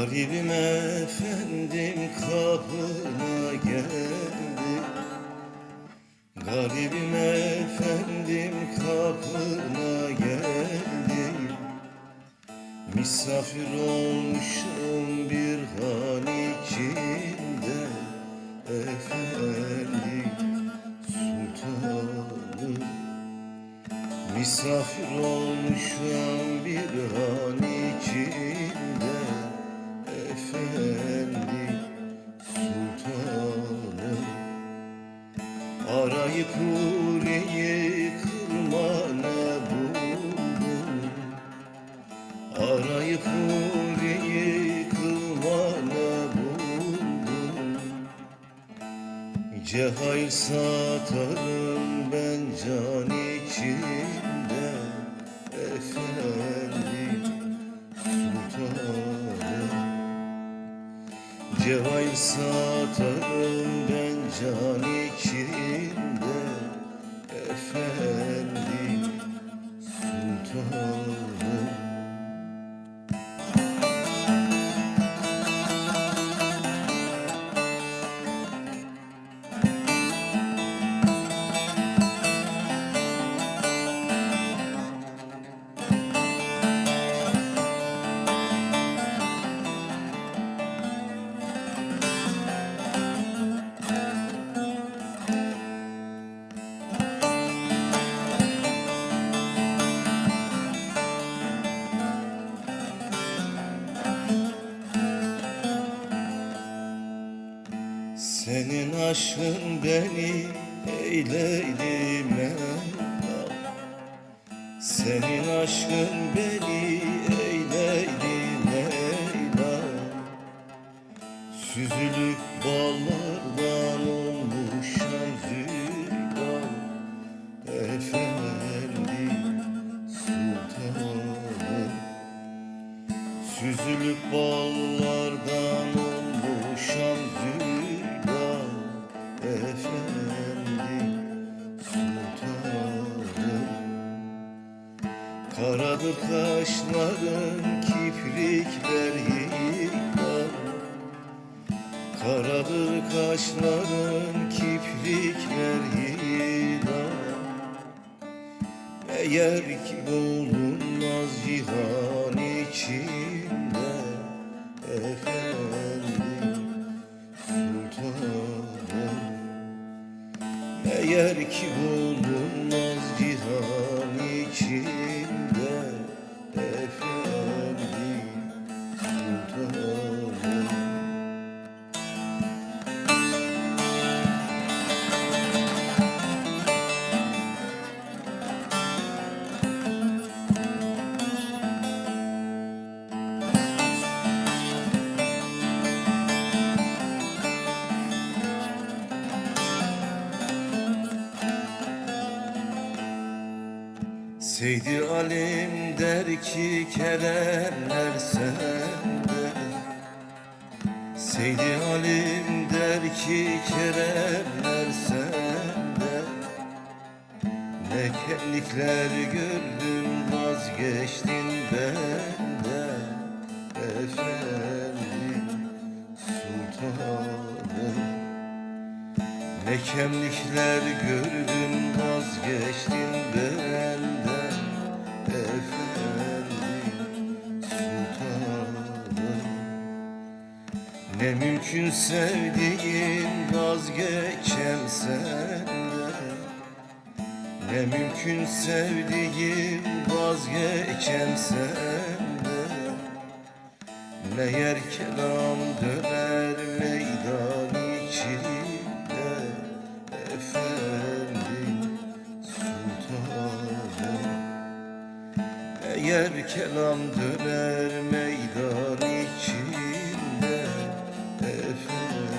Garibim efendim kapına geldi Garibim efendim kapına geldi Misafir olmuşum bir han içinde. Efendim sultanım. Misafir olmuşum bir han içinde Efendim sultanım. Arayıp kuleyi kırmana buldum. Arayıp kuleyi kırmana buldum. Cehayir satarım ben can içinde Efendim Cevahir satarım aşkın beni eyledi Mevlam Senin aşkın beni eyledi Mevlam Süzülüp ballardan olmuşam züdan Efendim sultanım. Süzülüp ballardan olmuşam züldan Efendim sultanım Karadır kaşların kiprikler yıkar Karadır kaşların kiprikler yıkar eğer ki bulunmaz cihan içinde Seydi Alim der ki keremler sende. Seydi Alim der ki keremler sende. Ne kemikler gördün vazgeçtin benden. Efendim sultanım. Ne kemlikler gördün vazgeçtin Ne mümkün sevdiğim vazgeçem senden. Ne mümkün sevdiğim vazgeçem senden. Meğer kelam döner meydan içinde. Efendim sultanım. Eğer kelam döner meydan içinde Efendim